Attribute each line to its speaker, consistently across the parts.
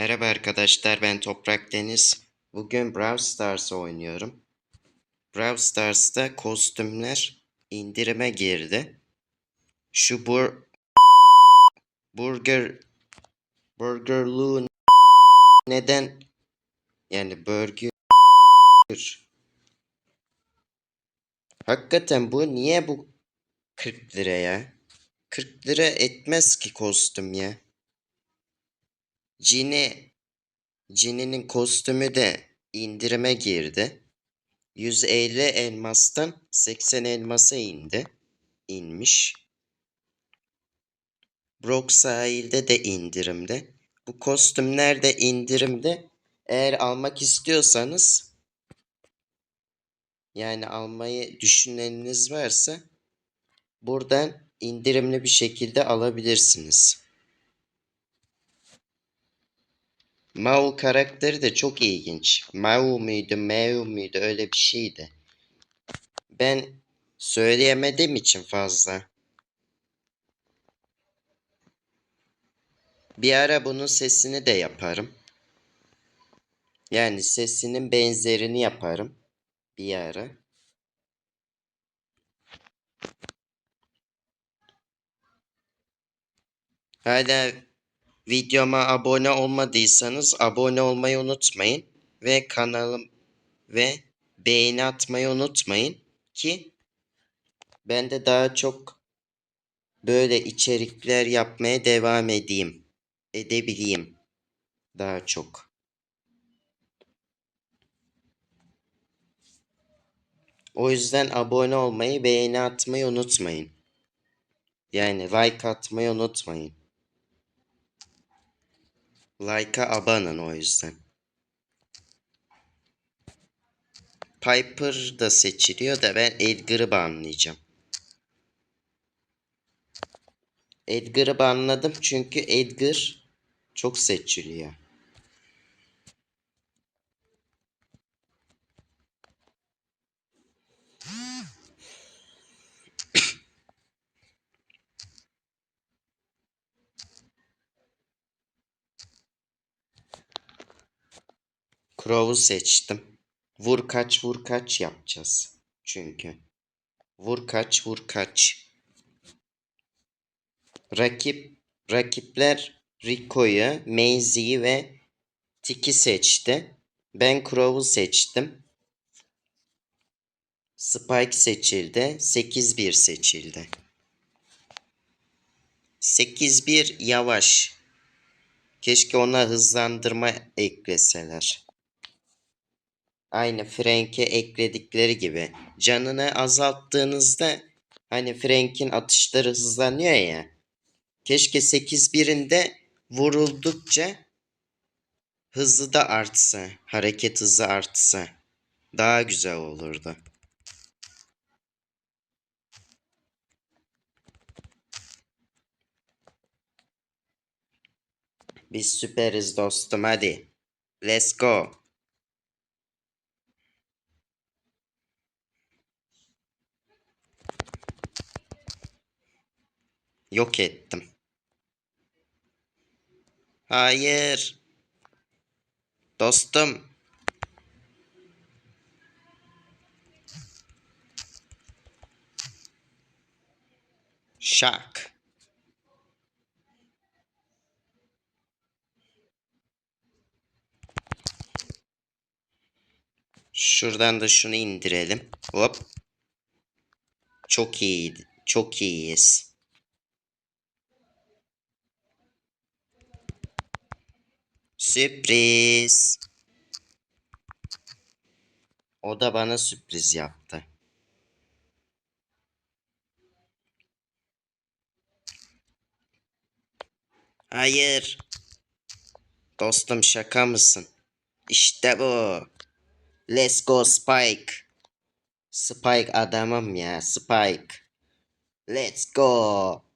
Speaker 1: Merhaba arkadaşlar ben Toprak Deniz. Bugün Brawl Stars oynuyorum. Brawl Stars'ta kostümler indirime girdi. Şu bur Burger Burgerlu neden yani burger Hakikaten bu niye bu 40 lira ya? 40 lira etmez ki kostüm ya. Cini Cini'nin kostümü de indirime girdi. 150 elmastan 80 elmasa indi. inmiş. Brock sahilde de indirimde. Bu kostümler de indirimde. Eğer almak istiyorsanız yani almayı düşüneniniz varsa buradan indirimli bir şekilde alabilirsiniz. Mao karakteri de çok ilginç. Mao muydu, Mao muydu öyle bir şeydi. Ben söyleyemediğim için fazla. Bir ara bunun sesini de yaparım. Yani sesinin benzerini yaparım. Bir ara. Hala videoma abone olmadıysanız abone olmayı unutmayın. Ve kanalım ve beğeni atmayı unutmayın ki ben de daha çok böyle içerikler yapmaya devam edeyim. Edebileyim. Daha çok. O yüzden abone olmayı, beğeni atmayı unutmayın. Yani like atmayı unutmayın. Like'a abanın o yüzden. Piper da seçiliyor da ben Edgar'ı banlayacağım. Edgar'ı banladım çünkü Edgar çok seçiliyor. Crow'u seçtim. Vur kaç vur kaç yapacağız. Çünkü. Vur kaç vur kaç. Rakip rakipler Rico'yu, Maisie'yi ve Tiki seçti. Ben Crow'u seçtim. Spike seçildi. 8-1 seçildi. 8-1 yavaş. Keşke ona hızlandırma ekleseler. Aynı Frank'e ekledikleri gibi. Canını azalttığınızda hani Frank'in atışları hızlanıyor ya. Keşke 8-1'inde vuruldukça hızı da artsa. Hareket hızı artsa. Daha güzel olurdu. Biz süperiz dostum hadi. Let's go. Yok ettim. Hayır. Dostum. Şak. Şuradan da şunu indirelim. Hop. Çok iyiydi. Çok iyiyiz. Sürpriz. O da bana sürpriz yaptı. Hayır. Dostum şaka mısın? İşte bu. Let's go Spike. Spike adamım ya Spike. Let's go.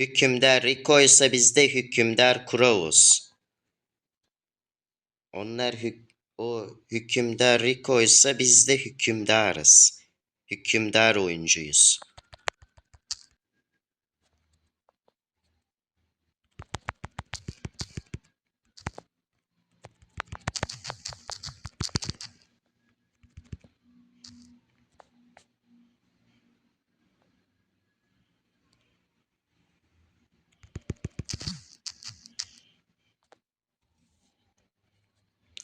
Speaker 1: Hükümdar Rico ise bizde hükümdar Crow's. Onlar hük o hükümdar Rico ise bizde hükümdarız. Hükümdar oyuncuyuz.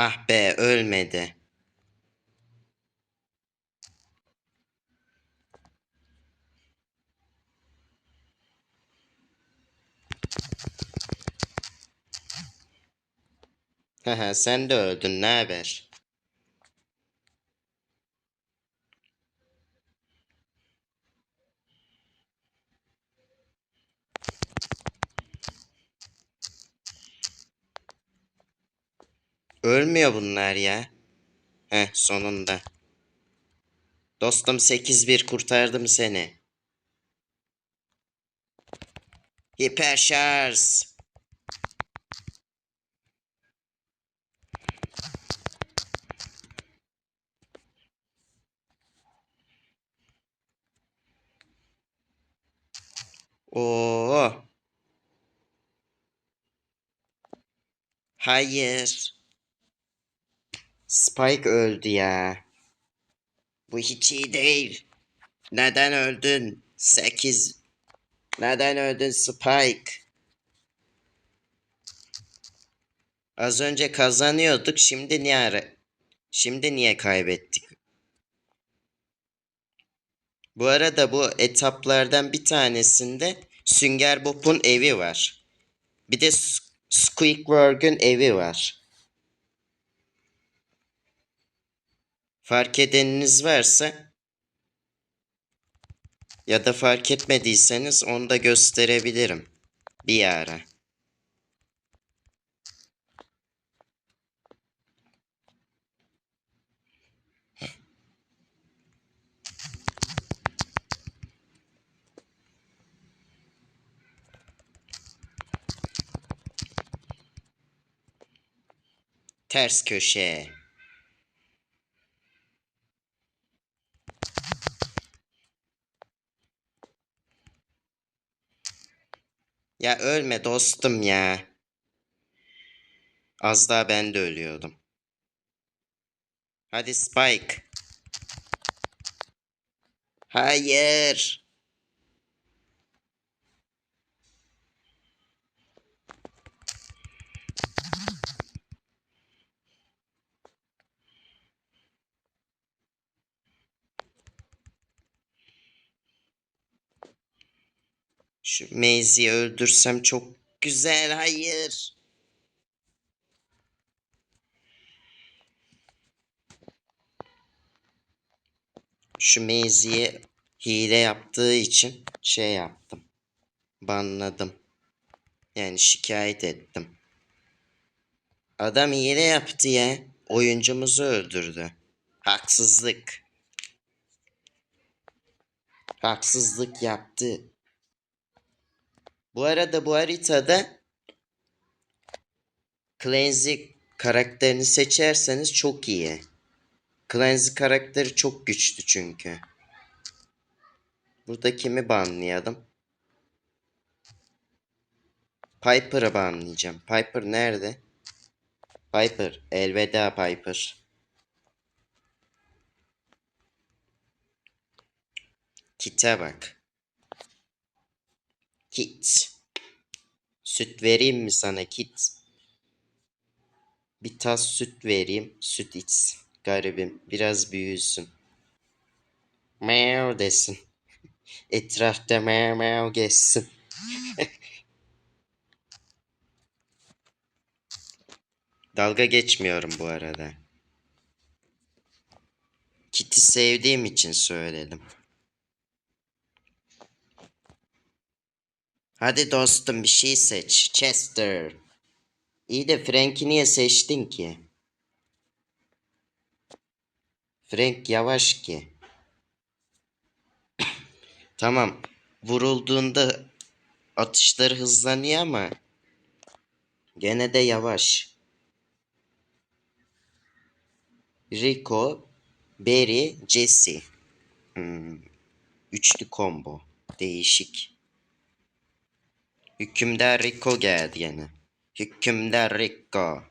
Speaker 1: Ah be ölmedi. Haha sen de öldün ne haber? Ölmüyor bunlar ya. Heh sonunda. Dostum 8-1 kurtardım seni. Hiper şarj. Oo. Hayır. Spike öldü ya. Bu hiç iyi değil. Neden öldün? 8. Neden öldün Spike? Az önce kazanıyorduk. Şimdi niye ara? Şimdi niye kaybettik? Bu arada bu etaplardan bir tanesinde Sünger Bob'un evi var. Bir de Squidward'ın evi var. Fark edeniniz varsa ya da fark etmediyseniz onu da gösterebilirim bir ara. Ters köşe. Ya ölme dostum ya. Az daha ben de ölüyordum. Hadi Spike. Hayır. Şu Maisie'yi öldürsem çok güzel. Hayır. Şu Maisie'ye hile yaptığı için şey yaptım. Banladım. Yani şikayet ettim. Adam hile yaptı ya. Oyuncumuzu öldürdü. Haksızlık. Haksızlık yaptı. Bu arada bu haritada Clancy karakterini seçerseniz çok iyi. Clancy karakteri çok güçlü çünkü. Burada kimi banlayalım? Piper'ı banlayacağım. Piper nerede? Piper. Elveda Piper. Kit'e bak. Kit. Süt vereyim mi sana Kit? Bir tas süt vereyim. Süt iç. Garibim. Biraz büyüsün. Meow desin. Etrafta meow meow geçsin. Dalga geçmiyorum bu arada. Kit'i sevdiğim için söyledim. Hadi dostum bir şey seç. Chester. İyi de Frank'i niye seçtin ki? Frank yavaş ki. tamam. Vurulduğunda atışları hızlanıyor ama gene de yavaş. Rico, Barry, Jesse. Hmm. Üçlü combo. Değişik. Hükümdar Rico geldi yine. Hükümdar Rico.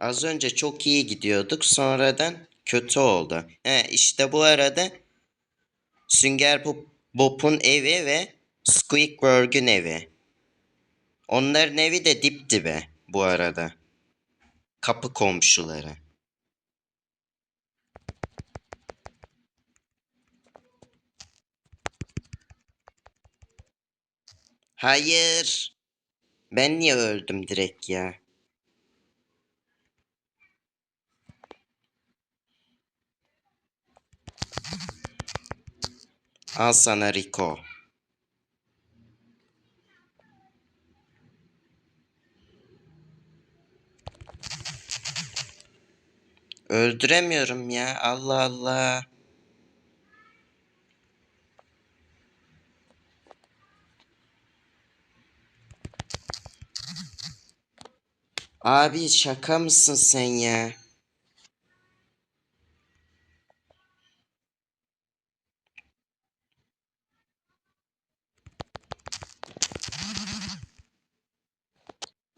Speaker 1: Az önce çok iyi gidiyorduk. Sonradan kötü oldu. He, işte bu arada Sünger Bob- Bob'un evi ve Squidward'ın evi. Onların evi de dip dibe. bu arada. Kapı komşuları. Hayır. Ben niye öldüm direkt ya? Al sana Rico. Öldüremiyorum ya. Allah Allah. Abi şaka mısın sen ya?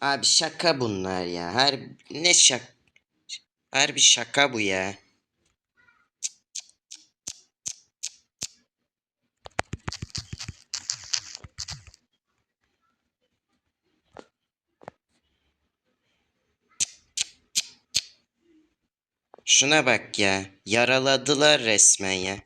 Speaker 1: Abi şaka bunlar ya. Her ne şak Harbi şaka bu ya. Şuna bak ya. Yaraladılar resmen ya.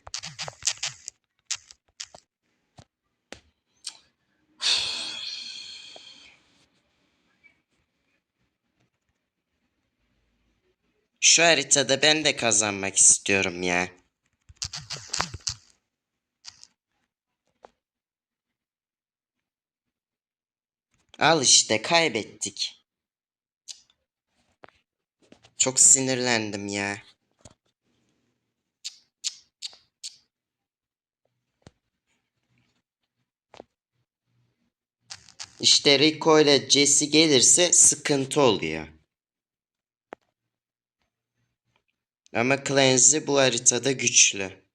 Speaker 1: Şu haritada ben de kazanmak istiyorum ya. Al işte kaybettik. Çok sinirlendim ya. İşte Rico ile Jesse gelirse sıkıntı oluyor. Ama Clancy bu haritada güçlü.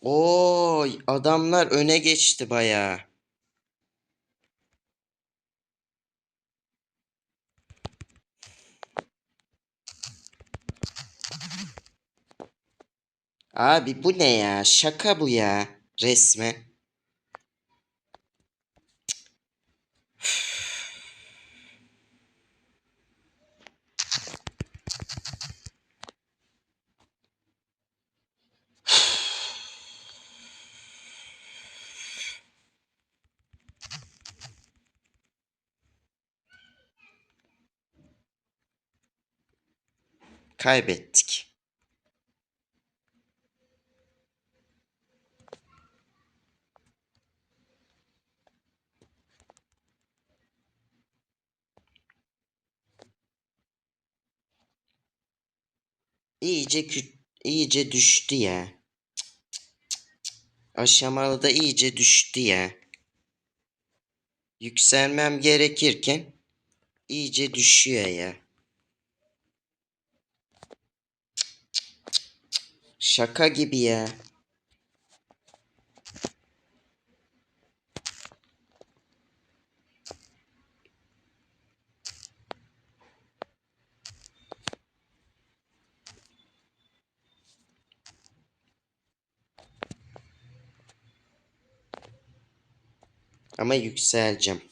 Speaker 1: Oy adamlar öne geçti bayağı. Abi bu ne ya? Şaka bu ya. Resmen. Kaybettik. İyice iyice düştü ya. Aşamalı da iyice düştü ya. Yükselmem gerekirken iyice düşüyor ya. Şaka gibi ya. Ama yükseleceğim.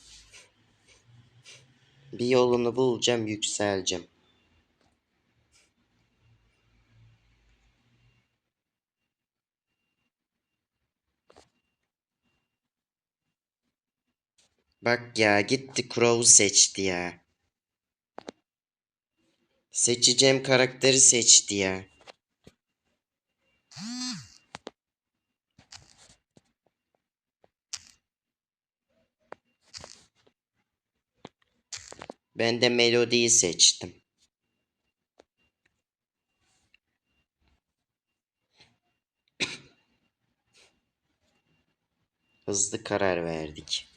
Speaker 1: Bir yolunu bulacağım, yükseleceğim. Bak ya gitti Crow'u seçti ya. Seçeceğim karakteri seçti ya. Ben de Melody'yi seçtim. Hızlı karar verdik.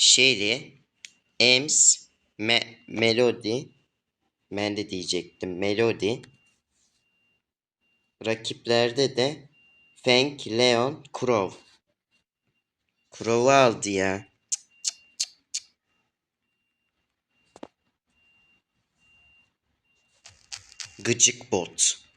Speaker 1: Shelly, Ems, Me Melody, ben de diyecektim Melody, Rakiplerde de Feng, Leon, Crow. Crow'u aldı ya. Gıcık bot.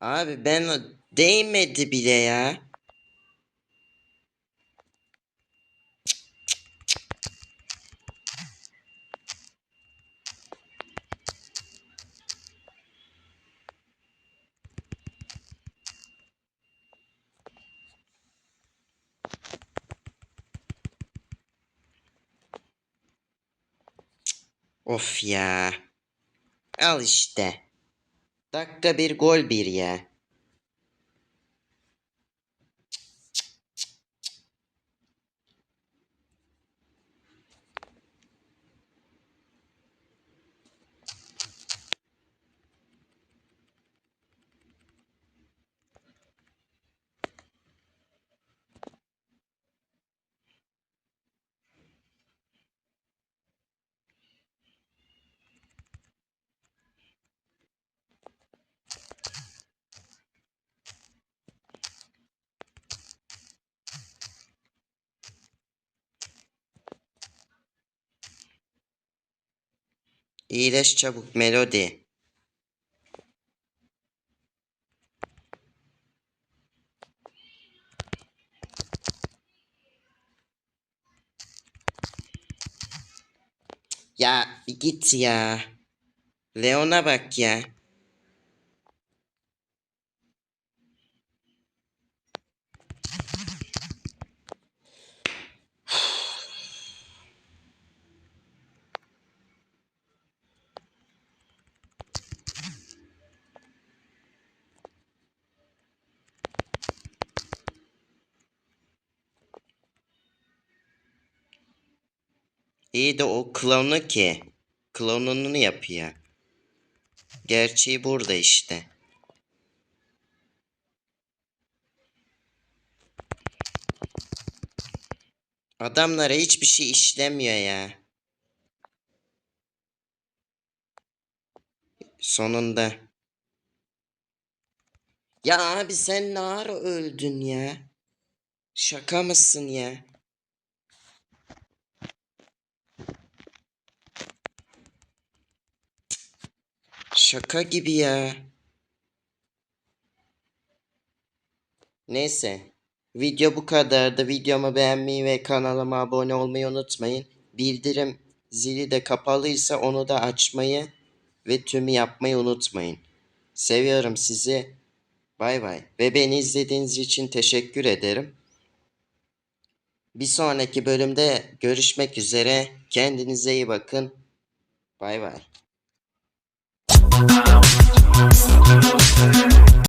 Speaker 1: Abi ben o değmedi bile ya. Of ya. Al işte. Dakika bir gol bir ya. İyileş çabuk Melody. Ya bir git ya. Leon'a bak ya. İyi de o klonu ki. Klonunu yapıyor. Gerçeği burada işte. Adamlara hiçbir şey işlemiyor ya. Sonunda. Ya abi sen ne ara öldün ya? Şaka mısın ya? Şaka gibi ya. Neyse. Video bu kadardı. Videomu beğenmeyi ve kanalıma abone olmayı unutmayın. Bildirim zili de kapalıysa onu da açmayı ve tümü yapmayı unutmayın. Seviyorum sizi. Bay bay. Ve beni izlediğiniz için teşekkür ederim. Bir sonraki bölümde görüşmek üzere. Kendinize iyi bakın. Bay bay. I want you.